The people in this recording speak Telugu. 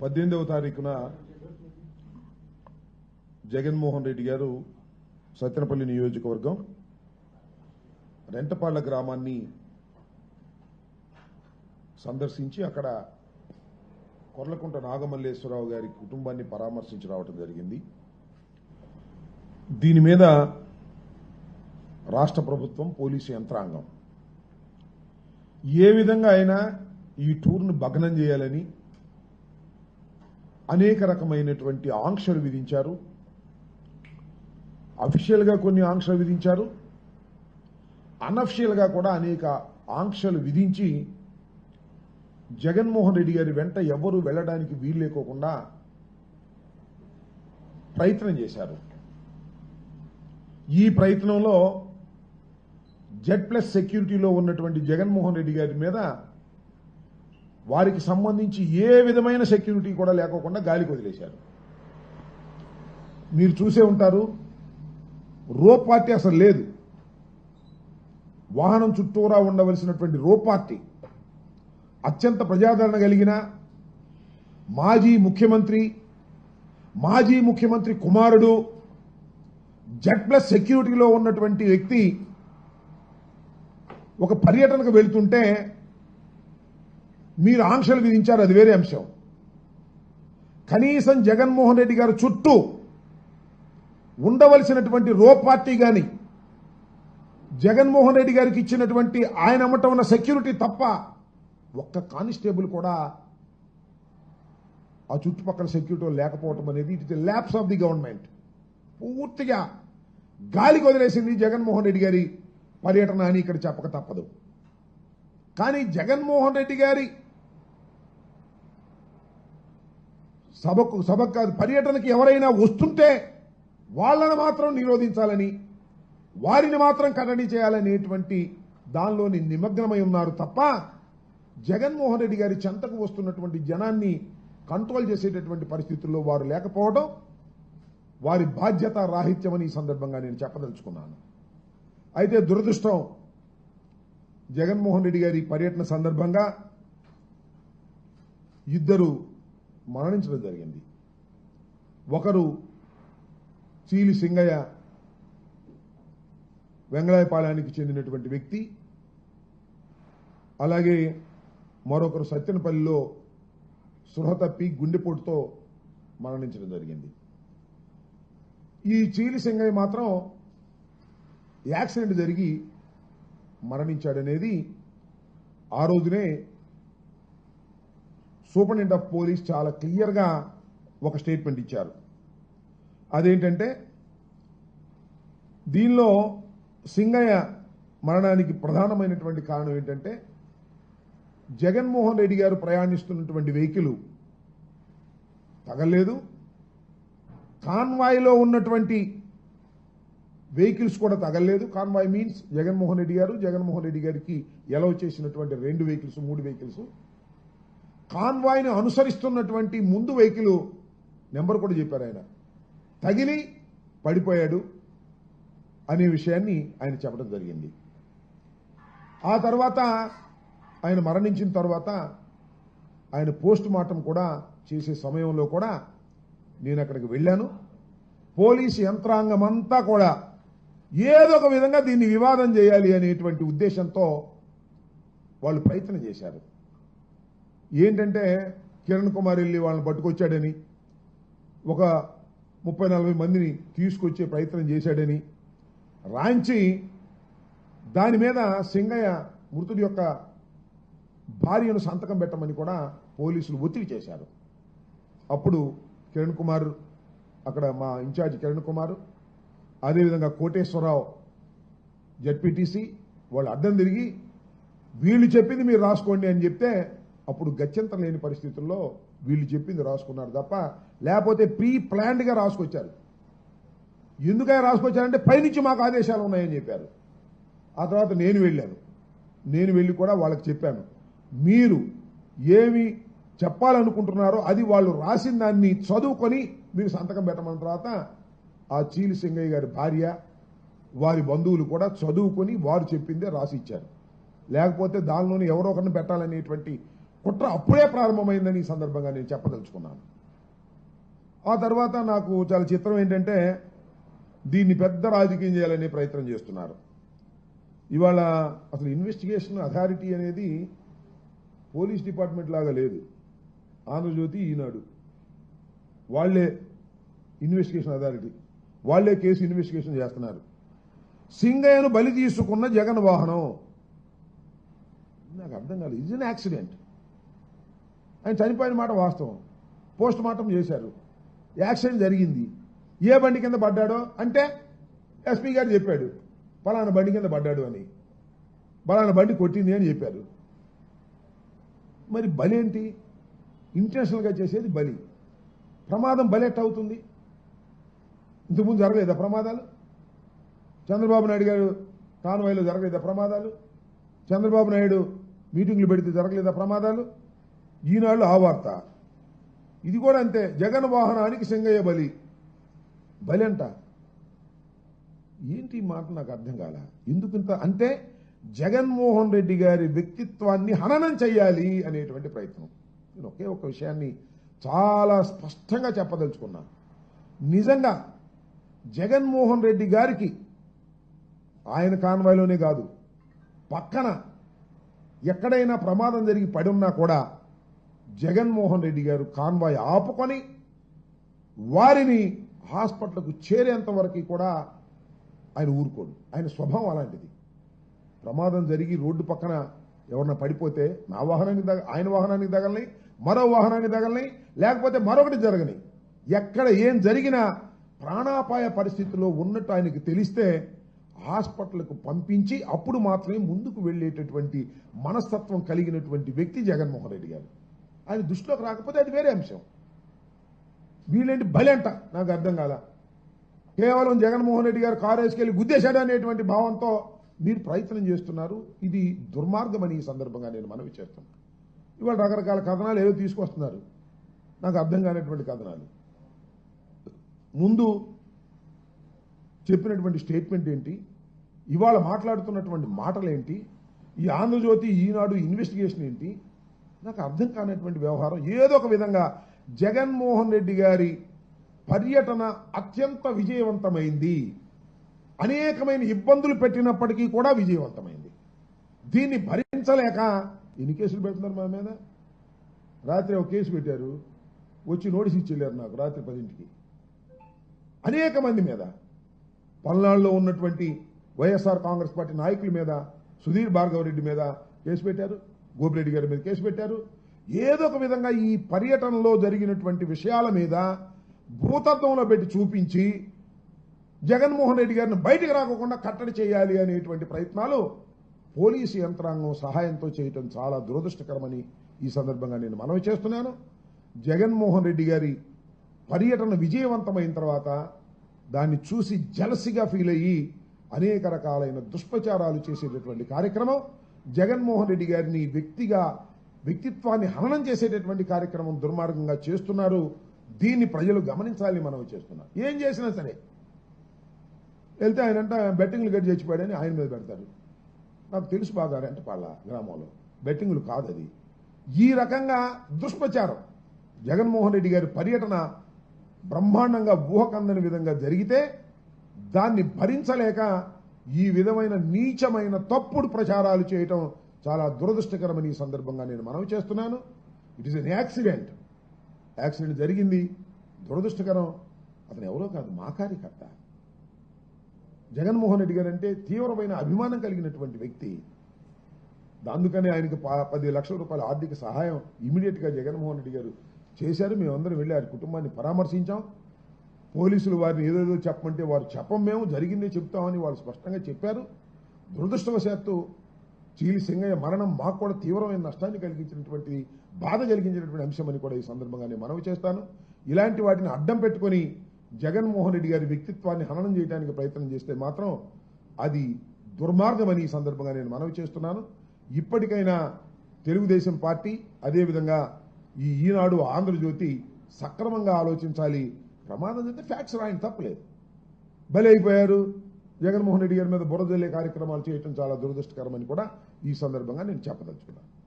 పద్దెనిమిదవ తారీఖున జగన్మోహన్ రెడ్డి గారు సత్యనపల్లి నియోజకవర్గం రెంటపాళ్ళ గ్రామాన్ని సందర్శించి అక్కడ కొర్లకుంట నాగమల్లేశ్వరరావు గారి కుటుంబాన్ని పరామర్శించి రావడం జరిగింది. దీని మీద రాష్ట్ర ప్రభుత్వం పోలీసు యంత్రాంగం. ఏ విధంగా అయినా ఈ టూర్ను భగ్నం చేయాలని అనేక రకమైనటువంటి ఆంక్షలు విధించారు. అఫీషియల్గా కొన్ని ఆంక్షలు విధించారు. అనఫిషియల్గా కూడా అనేక ఆంక్షలు విధించి జగన్మోహన్ రెడ్డి గారి వెంట ఎవరు వెళ్ళడానికి వీలు లేకోకుండా ప్రయత్నం చేశారు. ఈ ప్రయత్నంలో జెడ్ ప్లస్ సెక్యూరిటీలో ఉన్నటువంటి జగన్మోహన్ రెడ్డి గారి మీద వారికి సంబంధించి ఏ విధమైన సెక్యూరిటీ కూడా లేకోకుండా గాలికి వదిలేశారు మీరు చూసే ఉంటారు రో పార్టీ అసలు లేదు. వాహనం చుట్టూరా ఉండవలసినటువంటి రో పార్టీ అత్యంత ప్రజాదరణ కలిగిన మాజీ ముఖ్యమంత్రి మాజీ ముఖ్యమంత్రి కుమారుడు జెడ్ ప్లస్ సెక్యూరిటీలో ఉన్నటువంటి వ్యక్తి ఒక పర్యటనకు వెళ్తుంటే మీరు ఆంక్షలు విధించారు అది వేరే అంశం. కనీసం జగన్మోహన్ రెడ్డి గారి చుట్టూ ఉండవలసినటువంటి రో పార్టీ గాని జగన్మోహన్ రెడ్డి గారికి ఇచ్చినటువంటి ఆయన అమ్మట ఉన్న సెక్యూరిటీ తప్ప ఒక్క కానిస్టేబుల్ కూడా ఆ చుట్టుపక్కల సెక్యూరిటీ లేకపోవటం అనేది it is lapse of the government. పూర్తిగా గాలికి వదిలేసింది జగన్మోహన్ రెడ్డి గారి పర్యటన అని ఇక్కడ చెప్పక తప్పదు. కానీ జగన్మోహన్ రెడ్డి గారి సభకు సభకు కాదు పర్యటనకి ఎవరైనా వస్తుంటే వాళ్ళను మాత్రం నిరోధించాలని వారిని మాత్రం కట్టడి చేయాలనేటువంటి దానిలోని నిమగ్నమై ఉన్నారు తప్ప జగన్మోహన్ రెడ్డి గారి చెంతకు వస్తున్నటువంటి జనాన్ని కంట్రోల్ చేసేటటువంటి పరిస్థితుల్లో వారు లేకపోవడం వారి బాధ్యత రాహిత్యమని ఈ సందర్భంగా నేను చెప్పదలుచుకున్నాను. అయితే దురదృష్టం జగన్మోహన్ రెడ్డి గారి పర్యటన సందర్భంగా ఇద్దరు మరణించడం జరిగింది. ఒకరు చీలి సింగయ్య వెంగళాయపాలెనికి చెందినటువంటి వ్యక్తి అలాగే మరొకరు సత్యనపల్లిలో సృహ తప్పి గుండెపోటుతో మరణించడం జరిగింది. ఈ చీలి సింగయ్య మాత్రం యాక్సిడెంట్ జరిగి మరణించాడనేది ఆ రోజునే సూపరింటెండెంట్ ఆఫ్ పోలీస్ చాలా క్లియర్గా ఒక స్టేట్మెంట్ ఇచ్చారు. అదేంటంటే దీనిలో సింగయ్య మరణానికి ప్రధానమైనటువంటి కారణం ఏంటంటే జగన్మోహన్ రెడ్డి గారు ప్రయాణిస్తున్నటువంటి వెహికల్ తగలేదు. కాన్వాయ్లో ఉన్నటువంటి వెహికల్స్ కూడా తగలలేదు కాన్వాయ్ మీన్స్ జగన్మోహన్ రెడ్డి గారు జగన్మోహన్ రెడ్డి గారికి ఎలవ్ చేసినటువంటి రెండు వెహికల్స్ మూడు వెహికల్స్ కాన్వాయ్ని అనుసరిస్తున్నటువంటి ముందు వెహికల్ నెంబర్ కూడా చెప్పారు ఆయన. తగిలి పడిపోయాడు అనే విషయాన్ని ఆయన చెప్పడం జరిగింది. ఆ తర్వాత ఆయన మరణించిన తర్వాత ఆయన పోస్ట్ మార్టం కూడా చేసే సమయంలో కూడా నేను అక్కడికి వెళ్ళాను. పోలీసు యంత్రాంగం అంతా కూడా ఏదో ఒక విధంగా దీన్ని వివాదం చేయాలి అనేటువంటి ఉద్దేశంతో వాళ్ళు ప్రయత్నం చేశారు. ఏంటంటే కిరణ్ కుమార్ వెళ్ళి వాళ్ళని పట్టుకొచ్చాడని ఒక ముప్పై నలభై మందిని తీసుకొచ్చే ప్రయత్నం చేశాడని రాంచి దాని మీద సింగయ్య మృతుడి యొక్క భార్యను సంతకం పెట్టమని కూడా పోలీసులు ఒత్తిడి చేశారు. అప్పుడు కిరణ్ కుమార్ అక్కడ మా ఇన్ఛార్జ్ కిరణ్ కుమార్ అదేవిధంగా కోటేశ్వరరావు జడ్పీటీసీ వాళ్ళు అడ్డం తిరిగి వీళ్ళు చెప్పింది మీరు రాసుకోండి అని చెప్తే అప్పుడు గత్యంతరం లేని పరిస్థితుల్లో వీళ్ళు చెప్పింది రాసుకున్నారు తప్ప లేకపోతే ప్రీ ప్లాన్డ్గా రాసుకొచ్చారు. ఎందుకని రాసుకొచ్చారంటే పైనుంచి మాకు ఆదేశాలు ఉన్నాయని చెప్పారు. ఆ తర్వాత నేను వెళ్ళాను. నేను వెళ్ళి కూడా వాళ్ళకి చెప్పాను. మీరు ఏమి చెప్పాలనుకుంటున్నారో అది వాళ్ళు రాసిన దాన్ని చదువుకొని మీరు సంతకం పెట్టమన్న తర్వాత ఆ చీలి సింగయ్య గారి భార్య వారి బంధువులు కూడా చదువుకొని వారు చెప్పిందే రాసి ఇచ్చారు. లేకపోతే దానిలోని ఎవరో ఒకరిని పెట్టాలనేటువంటి కుట్ర అప్పుడే ప్రారంభమైందని ఈ సందర్భంగా నేను చెప్పదలుచుకున్నాను. ఆ తర్వాత నాకు చాలా చిత్రం ఏంటంటే దీన్ని పెద్ద రాజకీయం చేయాలనే ప్రయత్నం చేస్తున్నారు. ఇవాళ అసలు ఇన్వెస్టిగేషన్ అథారిటీ అనేది పోలీస్ డిపార్ట్మెంట్ లాగా లేదు. ఆంధ్రజ్యోతి ఈనాడు. వాళ్ళే ఇన్వెస్టిగేషన్ అథారిటీ వాళ్ళే కేసు ఇన్వెస్టిగేషన్ చేస్తున్నారు. సింగయ్యను బలి తీసుకున్న జగన్ వాహనం. నాకు అర్థం కాలేదు. ఇది యాక్సిడెంట్ ఆయన చనిపోయిన మాట వాస్తవం. పోస్ట్ మార్టం చేశారు. యాక్సిడెంట్ జరిగింది. ఏ బండి కింద పడ్డాడో అంటే ఎస్పీ గారు చెప్పాడు పలానా బండి కింద పడ్డాడు అని. పలానా బండి కొట్టింది అని చెప్పారు. మరి బలి ఏంటి? ఇంటెన్షనల్గా చేసేది బలి. ప్రమాదం బలి అవుతుంది. ఇంతకుముందు జరగలేదా ప్రమాదాలు? చంద్రబాబు నాయుడు గారు కాన్వాయ్లో జరగలేదా ప్రమాదాలు? చంద్రబాబు నాయుడు మీటింగ్లు పెడితే జరగలేదా ప్రమాదాలు? ఈనాళ్ళు ఆ వార్త. ఇది కూడా అంతే. జగన్ వాహనానికి సింగయ్య బలి. బలి అంట ఏంటి మాట నాకు అర్థం కాల? ఎందుకంత అంటే జగన్మోహన్ రెడ్డి గారి వ్యక్తిత్వాన్ని హననం చేయాలి అనేటువంటి ప్రయత్నం. నేను ఒకే ఒక విషయాన్ని చాలా స్పష్టంగా చెప్పదలుచుకున్నాను నిజంగా జగన్మోహన్ రెడ్డి గారికి ఆయన కాన్వాయ్లోనే కాదు పక్కన ఎక్కడైనా ప్రమాదం జరిగి పడి ఉన్నా కూడా జగన్మోహన్ రెడ్డి గారు కాన్వాయ్ ఆపుకొని వారిని హాస్పిటల్కు చేరేంత వరకు కూడా ఆయన ఊరుకోడు. ఆయన స్వభావం అలాంటిది. ప్రమాదం జరిగి రోడ్డు పక్కన ఎవరన్నా పడిపోతే నా వాహనానికి తగ ఆయన వాహనానికి తగలని మరో వాహనానికి తగలని లేకపోతే మరొకటి జరగని. ఎక్కడ ఏం జరిగినా ప్రాణాపాయ పరిస్థితిలో ఉన్నట్టు ఆయనకి తెలిస్తే హాస్పిటల్కు పంపించి అప్పుడు మాత్రమే ముందుకు వెళ్ళేటటువంటి మనస్తత్వం కలిగినటువంటి వ్యక్తి జగన్మోహన్ రెడ్డి గారు. ఆయన దృష్టిలోకి రాకపోతే అది వేరే అంశం. వీళ్ళేంటి బలి అంట నాకు అర్థం కాల. కేవలం జగన్మోహన్ రెడ్డి గారు కారు వేసుకెళ్ళి గుద్దేశాడు అనేటువంటి భావంతో మీరు ప్రయత్నం చేస్తున్నారు. ఇది దుర్మార్గమని ఈ సందర్భంగా నేను మనవి చేస్తున్నాను ఇవాళ రకరకాల కథనాలు ఏవో తీసుకొస్తున్నారు. నాకు అర్థం కానటువంటి కథనాలు. ముందు చెప్పినటువంటి స్టేట్మెంట్ ఏంటి? ఇవాళ మాట్లాడుతున్నటువంటి మాటలు ఏంటి ఈ ఆంధ్రజ్యోతి ఈనాడు ఇన్వెస్టిగేషన్ ఏంటి? నాకు అర్థం కానటువంటి వ్యవహారం. ఏదో ఒక విధంగా జగన్మోహన్ రెడ్డి గారి పర్యటన అత్యంత విజయవంతమైంది. అనేకమైన ఇబ్బందులు పెట్టినప్పటికీ కూడా విజయవంతమైంది. దీన్ని భరించలేక ఎన్ని కేసులు పెడుతున్నారు మా మీద? రాత్రి ఒక కేసు పెట్టారు. వచ్చి నోటీస్ ఇచ్చేళ్ళారు నాకు రాత్రి పదింటికి. అనేక మంది మీద. పల్నాడులో ఉన్నటువంటి వైఎస్ఆర్ కాంగ్రెస్ పార్టీ నాయకుల మీద సుధీర్ భార్గవరెడ్డి మీద కేసు పెట్టారు. గోపిరెడ్డి గారి మీద కేసు పెట్టారు. ఏదో ఒక విధంగా ఈ పర్యటనలో జరిగినటువంటి విషయాల మీద భూతత్వంలో పెట్టి చూపించి జగన్మోహన్ రెడ్డి గారిని బయటకు రాకుండా కట్టడి చేయాలి అనేటువంటి ప్రయత్నాలు పోలీసు యంత్రాంగం సహాయంతో చేయటం చాలా దురదృష్టకరమని ఈ సందర్భంగా నేను మనవి చేస్తున్నాను. జగన్మోహన్ రెడ్డి గారి పర్యటన విజయవంతమైన తర్వాత దాన్ని చూసి జలసిగా ఫీల్ అయ్యి అనేక రకాలైన దుష్ప్రచారాలు చేసేటటువంటి కార్యక్రమం. జగన్మోహన్ రెడ్డి గారిని వ్యక్తిగా వ్యక్తిత్వాన్ని హననం చేసేటటువంటి కార్యక్రమం దుర్మార్గంగా చేస్తున్నారు. దీన్ని ప్రజలు గమనించాలని మనం చేస్తున్నాం ఏం చేసినా సరే వెళ్తే ఆయన అంట బెట్టింగ్లు గట్టి చచ్చిపోయాడని ఆయన మీద పెడతారు. నాకు తెలుసు బాగా రెంటపాళ్ళ గ్రామంలో. బెట్టింగ్లు కాదు అది. ఈ రకంగా దుష్ప్రచారం జగన్మోహన్ రెడ్డి గారి పర్యటన బ్రహ్మాండంగా ఊహకందని విధంగా జరిగితే దాన్ని భరించలేక ఈ విధమైన నీచమైన తప్పుడు ప్రచారాలు చేయటం చాలా దురదృష్టకరమని ఈ సందర్భంగా నేను మనవి చేస్తున్నాను. It is an accident accident జరిగింది. దురదృష్టకరం. అతను ఎవరో కాదు మా కార్యకర్త. జగన్మోహన్ రెడ్డి గారు అంటే తీవ్రమైన అభిమానం కలిగినటువంటి వ్యక్తి. అందుకని ఆయనకి పది లక్షల రూపాయల ఆర్థిక సహాయం ఇమీడియట్గా జగన్మోహన్ రెడ్డి గారు చేశారు. మేమందరం వెళ్ళి ఆయన కుటుంబాన్ని పరామర్శించాం. పోలీసులు వారిని ఏదేదో చెప్పమంటే వారు చెప్పం మేము జరిగిందే చెప్తామని వాళ్ళు స్పష్టంగా చెప్పారు. దురదృష్టవశాత్తు చీలి సింగయ్య మరణం మాకు కూడా తీవ్రమైన నష్టాన్ని కలిగించినటువంటి బాధ కలిగించినటువంటి అంశమని కూడా ఈ సందర్భంగా నేను మనవి చేస్తాను. ఇలాంటి వాటిని అడ్డం పెట్టుకొని జగన్మోహన్ రెడ్డి గారి వ్యక్తిత్వాన్ని హననం చేయడానికి ప్రయత్నం చేస్తే మాత్రం అది దుర్మార్గమని ఈ సందర్భంగా నేను మనవి చేస్తున్నాను. ఇప్పటికైనా తెలుగుదేశం పార్టీ అదేవిధంగా ఈ ఈనాడు ఆంధ్రజ్యోతి సక్రమంగా ఆలోచించాలి ప్రమాదం చెందితే ఫ్యాక్ట్స్ రాయని తప్పలేదు. బలైపోయారు. అయిపోయారు జగన్మోహన్ రెడ్డి గారి మీద బురదల్లే కార్యక్రమాలు చేయటం చాలా దురదృష్టకరమని కూడా ఈ సందర్భంగా నేను చెప్పదలుచుకున్నాను.